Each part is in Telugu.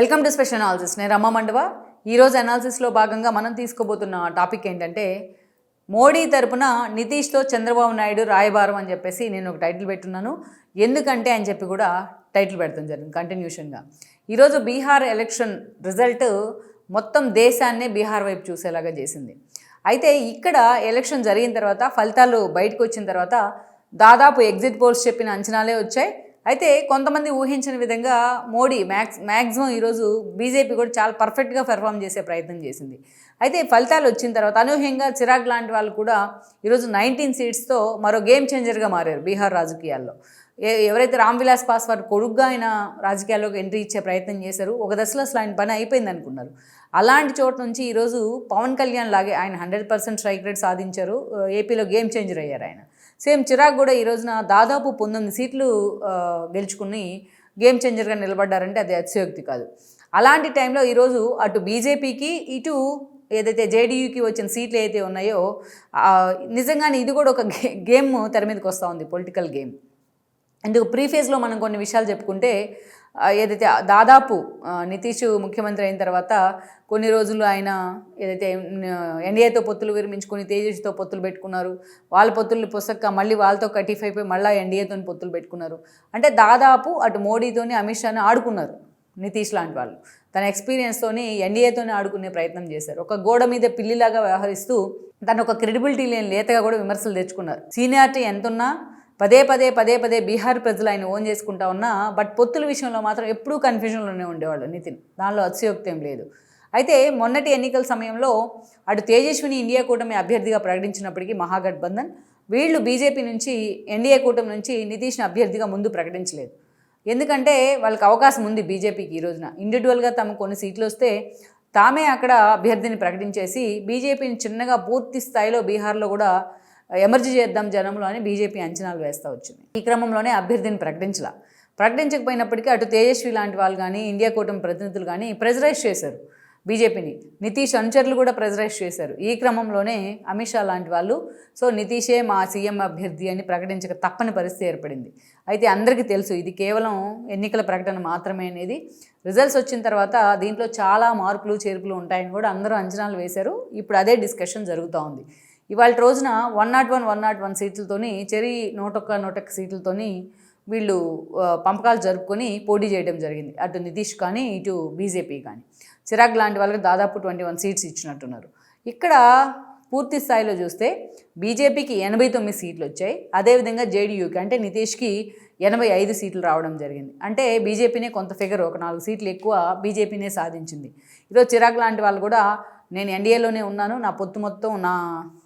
వెల్కమ్ టు స్పెషల్ అనాలిసిస్ నేను రమ్మ మండవ. ఈరోజు అనాలిసిస్లో భాగంగా మనం తీసుకోబోతున్న టాపిక్ ఏంటంటే మోడీ తరపున నితీష్తో చంద్రబాబు నాయుడు రాయబారం అని చెప్పేసి నేను ఒక టైటిల్ పెట్టున్నాను. ఎందుకంటే అని చెప్పి కూడా టైటిల్ పెడతాం జరిగింది కంటిన్యూషన్గా ఈరోజు బీహార్ ఎలక్షన్ రిజల్ట్ మొత్తం దేశాన్నే బీహార్ వైపు చూసేలాగా చేసింది. అయితే ఇక్కడ ఎలక్షన్ జరిగిన తర్వాత ఫలితాలు బయటకు వచ్చిన తర్వాత దాదాపు ఎగ్జిట్ పోల్స్ చెప్పిన అంచనాలే వచ్చాయి. అయితే కొంతమంది ఊహించిన విధంగా మోడీ మ్యాక్స్ మ్యాక్సిమం ఈరోజు బీజేపీ కూడా చాలా పర్ఫెక్ట్గా పెర్ఫామ్ చేసే ప్రయత్నం చేసింది. అయితే ఫలితాలు వచ్చిన తర్వాత అనూహ్యంగా చిరాగ్ లాంటి వాళ్ళు కూడా ఈరోజు నైన్టీన్ సీట్స్తో మరో గేమ్ చేంజర్గా మారారు బీహార్ రాజకీయాల్లో. ఎవరైతే రామ్ విలాస్ పాస్వాన్ కొడుగ్గా ఆయన రాజకీయాల్లోకి ఎంట్రీ ఇచ్చే ప్రయత్నం చేశారు ఒక దశలో అసలు ఆయన పని అయిపోయింది అనుకున్నారు. అలాంటి చోట నుంచి ఈరోజు పవన్ కళ్యాణ్ లాగే ఆయన హండ్రెడ్ పర్సెంట్ స్ట్రైక్ రేట్ సాధించారు. ఏపీలో గేమ్ చేంజర్ అయ్యారు ఆయన. సేమ్ చిరాగ్ కూడా ఈ రోజున దాదాపు పంతొమ్మిది సీట్లు గెలుచుకుని గేమ్ చేంజర్గా నిలబడ్డారంటే అది అతిశయోక్తి కాదు. అలాంటి టైంలో ఈరోజు అటు బీజేపీకి ఇటు ఏదైతే జేడీయూకి వచ్చిన సీట్లు ఏదైతే ఉన్నాయో నిజంగానే ఇది కూడా ఒక గే గేమ్ తెర మీదకి వస్తూ ఉంది పొలిటికల్ గేమ్. ఇందుకు ప్రీఫేజ్లో మనం కొన్ని విషయాలు చెప్పుకుంటే ఏదైతే దాదాపు నితీష్ ముఖ్యమంత్రి అయిన తర్వాత కొన్ని రోజులు ఆయన ఏదైతే ఎన్డీఏతో పొత్తులు విరమించుకొని తేజస్తో పొత్తులు పెట్టుకున్నారు. వాళ్ళ పొత్తులు పుస్తక మళ్ళీ వాళ్ళతో కటిఫ్ అయిపోయి మళ్ళీ ఎన్డీఏతో పొత్తులు పెట్టుకున్నారు. అంటే దాదాపు అటు మోడీతోని అమిత్ షాని ఆడుకున్నారు నితీష్ లాంటి వాళ్ళు. తన ఎక్స్పీరియన్స్తోని ఎన్డీఏతోనే ఆడుకునే ప్రయత్నం చేశారు. ఒక గోడ మీద పిల్లిలాగా వ్యవహరిస్తూ తను ఒక క్రెడిబిలిటీ లేని లేతగా కూడా విమర్శలు తెచ్చుకున్నారు. సీనియారిటీ ఎంతున్నా పదే పదే పదే పదే బీహార్ ప్రజలు ఆయన ఓన్ చేసుకుంటా ఉన్నా బట్ పొత్తుల విషయంలో మాత్రం ఎప్పుడూ కన్ఫ్యూజన్లోనే ఉండేవాళ్ళు నితిన్. దానిలో అతిశయోక్తం లేదు. అయితే మొన్నటి ఎన్నికల సమయంలో అటు తేజస్విని ఇండియా కూటమి అభ్యర్థిగా ప్రకటించినప్పటికీ మహాగఠబంధన్ వీళ్ళు బీజేపీ నుంచి ఎన్డీఏ కూటమి నుంచి నితీష్ని అభ్యర్థిగా ముందు ప్రకటించలేదు. ఎందుకంటే వాళ్ళకి అవకాశం ఉంది బీజేపీకి ఈ రోజున. ఇండివిజువల్గా తమ కొన్ని సీట్లు వస్తే తామే అక్కడ అభ్యర్థిని ప్రకటించేసి బీజేపీని చిన్నగా పూర్తి స్థాయిలో బీహార్లో కూడా ఎమర్జీ చేద్దాం జనంలో అని బీజేపీ అంచనాలు వేస్తూ వచ్చింది. ఈ క్రమంలోనే అభ్యర్థిని ప్రకటించలా. ప్రకటించకపోయినప్పటికీ అటు తేజస్వి లాంటి వాళ్ళు కానీ ఇండియా కూటమి ప్రతినిధులు కానీ ప్రెజరైజ్ చేశారు బీజేపీని. నితీష్ అనుచరులు కూడా ప్రెజరైజ్ చేశారు. ఈ క్రమంలోనే అమిత్ షా లాంటి వాళ్ళు సో నితీషే మా సీఎం అభ్యర్థి అని ప్రకటించక తప్పని పరిస్థితి ఏర్పడింది. అయితే అందరికీ తెలుసు ఇది కేవలం ఎన్నికల ప్రకటన మాత్రమే అనేది. రిజల్ట్స్ వచ్చిన తర్వాత దీంట్లో చాలా మార్పులు చేర్పులు ఉంటాయని కూడా అందరూ అంచనాలు వేశారు. ఇప్పుడు అదే డిస్కషన్ జరుగుతూ ఉంది. ఇవాళ రోజున one not one one not one సీట్లతోని చెరి నూటొక్క నూటొక్క సీట్లతోని వీళ్ళు పంపకాలు జరుపుకొని పోటీ చేయడం జరిగింది. అటు నితీష్ కానీ ఇటు బీజేపీ కానీ. చిరాగ్ లాంటి వాళ్ళకి దాదాపు ట్వంటీ వన్ సీట్స్ ఇచ్చినట్టున్నారు. ఇక్కడ పూర్తి స్థాయిలో చూస్తే బీజేపీకి ఎనభై తొమ్మిది సీట్లు వచ్చాయి. అదేవిధంగా జేడీయూకి అంటే నితీష్కి ఎనభై ఐదు సీట్లు రావడం జరిగింది. అంటే బీజేపీనే కొంత ఫిగర్ ఒక నాలుగు సీట్లు ఎక్కువ బీజేపీనే సాధించింది. ఈరోజు చిరాగ్ లాంటి వాళ్ళు కూడా నేను ఎన్డీఏలోనే ఉన్నాను నా పొత్తు మొత్తం నా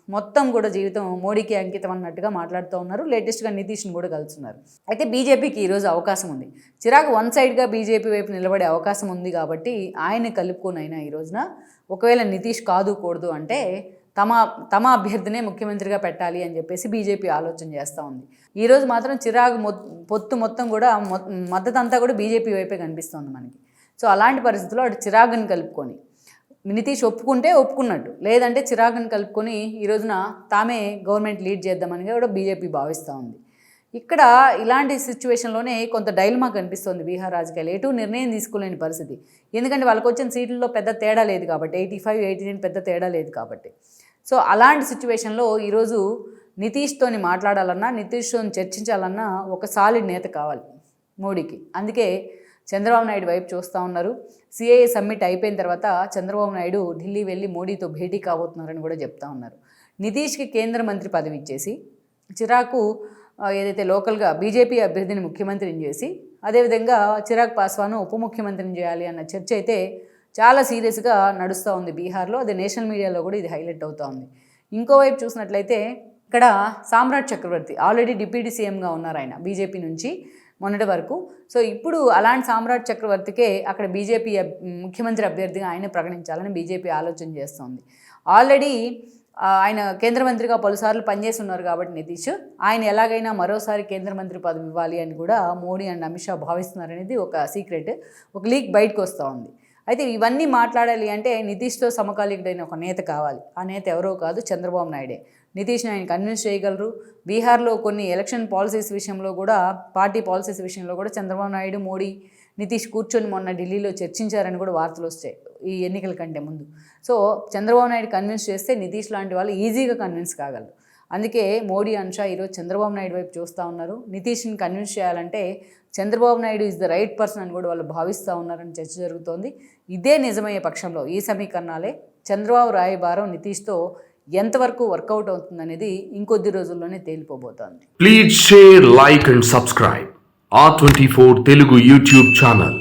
మొత్తం కూడా జీవితం మోడీకి అంకితం అన్నట్టుగా మాట్లాడుతూ ఉన్నారు. లేటెస్ట్గా నితీష్ని కూడా కలుస్తున్నారు. అయితే బీజేపీకి ఈరోజు అవకాశం ఉంది. చిరాగ్ వన్ సైడ్గా బీజేపీ వైపు నిలబడే అవకాశం ఉంది కాబట్టి ఆయన కలుపుకొని అయినా ఈ రోజున ఒకవేళ నితీష్ కాదు కూడదు అంటే తమ తమ అభ్యర్థినే ముఖ్యమంత్రిగా పెట్టాలి అని చెప్పేసి బీజేపీ ఆలోచన చేస్తూ ఉంది. ఈరోజు మాత్రం చిరాగ్ మొ పొత్తు మొత్తం కూడా మొ- మద్దతు అంతా కూడా బీజేపీ వైపే కనిపిస్తుంది మనకి. సో అలాంటి పరిస్థితుల్లో అటు చిరాగ్ని కలుపుకొని నితీష్ ఒప్పుకుంటే ఒప్పుకున్నట్టు. లేదంటే చిరాకుని కలుపుకొని ఈ రోజున తామే గవర్నమెంట్ లీడ్ చేద్దామని కూడా బీజేపీ భావిస్తూ ఉంది. ఇక్కడ ఇలాంటి సిచ్యువేషన్లోనే కొంత డైల్మా కనిపిస్తుంది బీహార్ రాజకీయాలు. ఎటు నిర్ణయం తీసుకోలేని పరిస్థితి. ఎందుకంటే వాళ్ళకి వచ్చిన సీట్లలో పెద్ద తేడా లేదు కాబట్టి ఎయిటీ ఫైవ్ ఎయిటీ నైన్ పెద్ద తేడా లేదు కాబట్టి. సో అలాంటి సిచ్యువేషన్లో ఈరోజు నితీష్తోని మాట్లాడాలన్నా నితీష్తో చర్చించాలన్నా ఒక సాలిడ్ నేత కావాలి మోడీకి. అందుకే చంద్రబాబు నాయుడు వైపు చూస్తూ ఉన్నారు. సిఐఏ సమ్మిట్ అయిపోయిన తర్వాత చంద్రబాబు నాయుడు ఢిల్లీ వెళ్ళి మోడీతో భేటీ కాబోతున్నారని కూడా చెప్తా ఉన్నారు. నితీష్కి కేంద్ర మంత్రి పదవి ఇచ్చేసి చిరాకు ఏదైతే లోకల్గా బీజేపీ అభ్యర్థిని ముఖ్యమంత్రిని చేసి అదేవిధంగా చిరాగ్ పాస్వాను ఉప ముఖ్యమంత్రిని చేయాలి అన్న చర్చ అయితే చాలా సీరియస్గా నడుస్తూ ఉంది బీహార్లో. అది నేషనల్ మీడియాలో కూడా ఇది హైలైట్ అవుతూ ఉంది. ఇంకోవైపు చూసినట్లయితే ఇక్కడ సామ్రాట్ చక్రవర్తి ఆల్రెడీ డిప్యూటీ సీఎంగా ఉన్నారు ఆయన బీజేపీ నుంచి. మొన్నటి వరకు. సో ఇప్పుడు అలాంటి సామ్రాట్ చక్రవర్తికే అక్కడ బీజేపీ ముఖ్యమంత్రి అభ్యర్థిగా ఆయన ప్రకటించాలని బీజేపీ ఆలోచన చేస్తోంది. ఆల్రెడీ ఆయన కేంద్ర మంత్రిగా పలుసార్లు పనిచేసి ఉన్నారు కాబట్టి నితీష్. ఆయన ఎలాగైనా మరోసారి కేంద్ర మంత్రి పదవి ఇవ్వాలి అని కూడా మోడీ అండ్ అమిత్ షా భావిస్తున్నారనేది ఒక సీక్రెట్. ఒక లీక్ బయటకు వస్తూ ఉంది. అయితే ఇవన్నీ మాట్లాడాలి అంటే నితీష్తో సమకాలీకుడైన ఒక నేత కావాలి. ఆ నేత ఎవరో కాదు చంద్రబాబు నాయుడే. నితీష్ని ఆయన కన్విన్స్ చేయగలరు. బీహార్లో కొన్ని ఎలక్షన్ పాలసీస్ విషయంలో కూడా పార్టీ పాలసీస్ విషయంలో కూడా చంద్రబాబు నాయుడు మోడీ నితీష్ కూర్చొని మొన్న ఢిల్లీలో చర్చించారని కూడా వార్తలు వస్తాయి ఈ ఎన్నికల కంటే ముందు. సో చంద్రబాబు నాయుడు కన్విన్స్ చేస్తే నితీష్ లాంటి వాళ్ళు ఈజీగా కన్విన్స్ కాగలరు. అందుకే మోడీ అండ్ ఈరోజు చంద్రబాబు నాయుడు వైపు చూస్తూ ఉన్నారు. నితీష్ని కన్విన్స్ చేయాలంటే Chandrababu Naidu is the right person అని కూడా వాళ్ళు భావిస్తూ ఉన్నారని చర్చ జరుగుతోంది. ఇదే నిజమయ్యే పక్షంలో ఈ సమీకరణాలే చంద్రబాబు రాయబారం నితీష్తో ఎంతవరకు వర్కౌట్ అవుతుందనేది ఇంకొద్ది రోజుల్లోనే తేలిపోబోతోంది. Please share like and subscribe ఆ twenty four Telugu YouTube channel